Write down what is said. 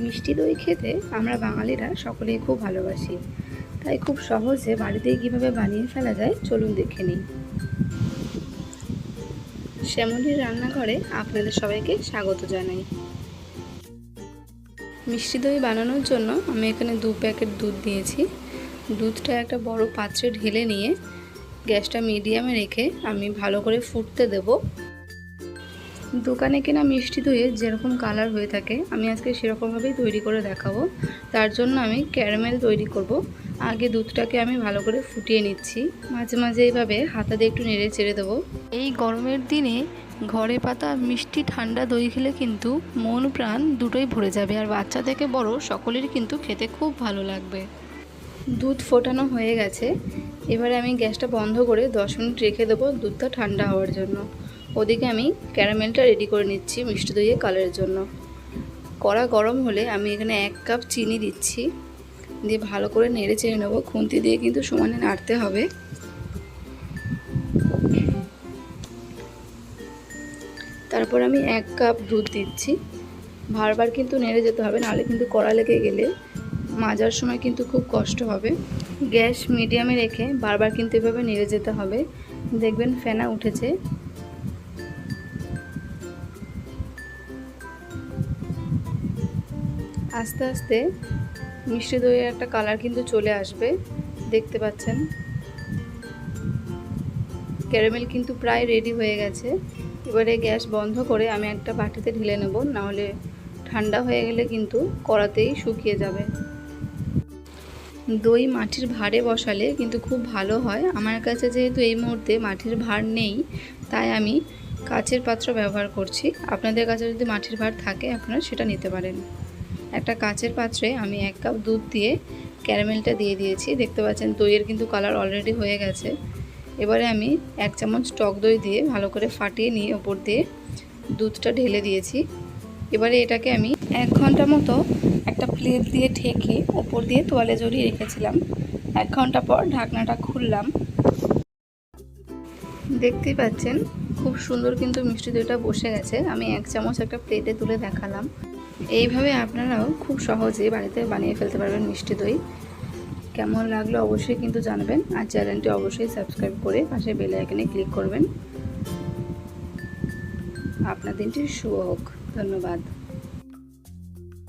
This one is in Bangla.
মিষ্টি দই খেতে আমরা বাঙালিরা সকলেই খুব ভালোবাসি। তাই খুব সহজে বাড়িতেই কীভাবে বানিয়ে ফেলা যায় চলুন দেখে নিই। শ্যামলির রান্নাঘরে আপনাদের সবাইকে স্বাগত জানাই। মিষ্টি দই বানানোর জন্য আমি এখানে দু প্যাকেট দুধ দিয়েছি। দুধটা একটা বড় পাত্রে ঢেলে নিয়ে গ্যাসটা মিডিয়ামে রেখে আমি ভালো করে ফুটতে দেবো। দোকানে কেনা মিষ্টি দইয়ের যেরকম কালার হয়ে থাকে, আমি আজকে সেরকমভাবেই তৈরি করে দেখাবো। তার জন্য আমি ক্যারামেল তৈরি করব। আগে দুধটাকে আমি ভালো করে ফুটিয়ে নিচ্ছি। মাঝে মাঝে এইভাবে হাতা দিয়ে একটু নেড়ে চেড়ে দেবো। এই গরমের দিনে ঘরে পাতা মিষ্টি ঠান্ডা দই খেলে কিন্তু মন প্রাণ দুটোই ভরে যাবে। আর বাচ্চা থেকে বড় সকলেরই কিন্তু খেতে খুব ভালো লাগবে। দুধ ফোটানো হয়ে গেছে। এবারে আমি গ্যাসটা বন্ধ করে দশ মিনিট রেখে দেবো দুধটা ঠান্ডা হওয়ার জন্য। ওদিকে আমি ক্যারামেলটা রেডি করে নিচ্ছি মিষ্টি দইয়ের কালারের জন্য। কড়া গরম হলে আমি এখানে এক কাপ চিনি দিচ্ছি। দিয়ে ভালো করে নেড়ে চেড়ে নেব। খুন্তি দিয়ে কিন্তু সমানে নাড়তে হবে। তারপর আমি এক কাপ দুধ দিচ্ছি। বারবার কিন্তু নেড়ে যেতে হবে, নাহলে কিন্তু কড়া লেগে গেলে মাজার সময় কিন্তু খুব কষ্ট হবে। গ্যাস মিডিয়ামে রেখে বারবার কিন্তু এভাবে নেড়ে যেতে হবে। দেখবেন ফেনা উঠেছে। আস্তে আস্তে মিষ্টি দইয়ের একটা কালার কিন্তু চলে আসবে, দেখতে পাচ্ছেন। ক্যারামেল কিন্তু প্রায় রেডি হয়ে গেছে। এবারে গ্যাস বন্ধ করে আমি একটা বাটিতে ঢেলে নেব, নাহলে ঠান্ডা হয়ে গেলে কিন্তু কড়াতেই শুকিয়ে যাবে। দই মাটির ভাঁড়ে বসালে কিন্তু খুব ভালো হয়। আমার কাছে যেহেতু এই মুহূর্তে মাটির ভাঁড় নেই, তাই আমি কাচের পাত্র ব্যবহার করছি। আপনাদের কাছে যদি মাটির ভাঁড় থাকে, আপনারা সেটা নিতে পারেন। একটা কাচের পাত্রে আমি এক কাপ দুধ দিয়ে ক্যারামেলটা দিয়ে দিয়েছি। দেখতে পাচ্ছেন দইয়ের কিন্তু কালার অলরেডি হয়ে গেছে। এবারে আমি এক চামচ টক দই দিয়ে ভালো করে ফাটিয়ে নিয়ে ওপর দিয়ে দুধটা ঢেলে দিয়েছি। এবারে এটাকে আমি এক ঘণ্টা মতো একটা প্লেট দিয়ে ঠেকে ওপর দিয়ে তোয়ালে জড়িয়ে রেখেছিলাম। এক ঘণ্টা পর ঢাকনাটা খুললাম। দেখতেই পাচ্ছেন, খুব সুন্দর কিন্তু মিষ্টি দইটা বসে গেছে। আমি এক চামচ একটা প্লেটে তুলে দেখালাম। এইভাবে আপনারাও খুব সহজে বাড়িতে বানিয়ে ফেলতে পারবেন মিষ্টি দই। কেমন লাগল অবশ্যই কিন্তু জানবেন আর চ্যানেলটি অবশ্যই সাবস্ক্রাইব করে পাশে বেল আইকনে ক্লিক করবেন। আপনার দিনটি শুভ হোক। ধন্যবাদ।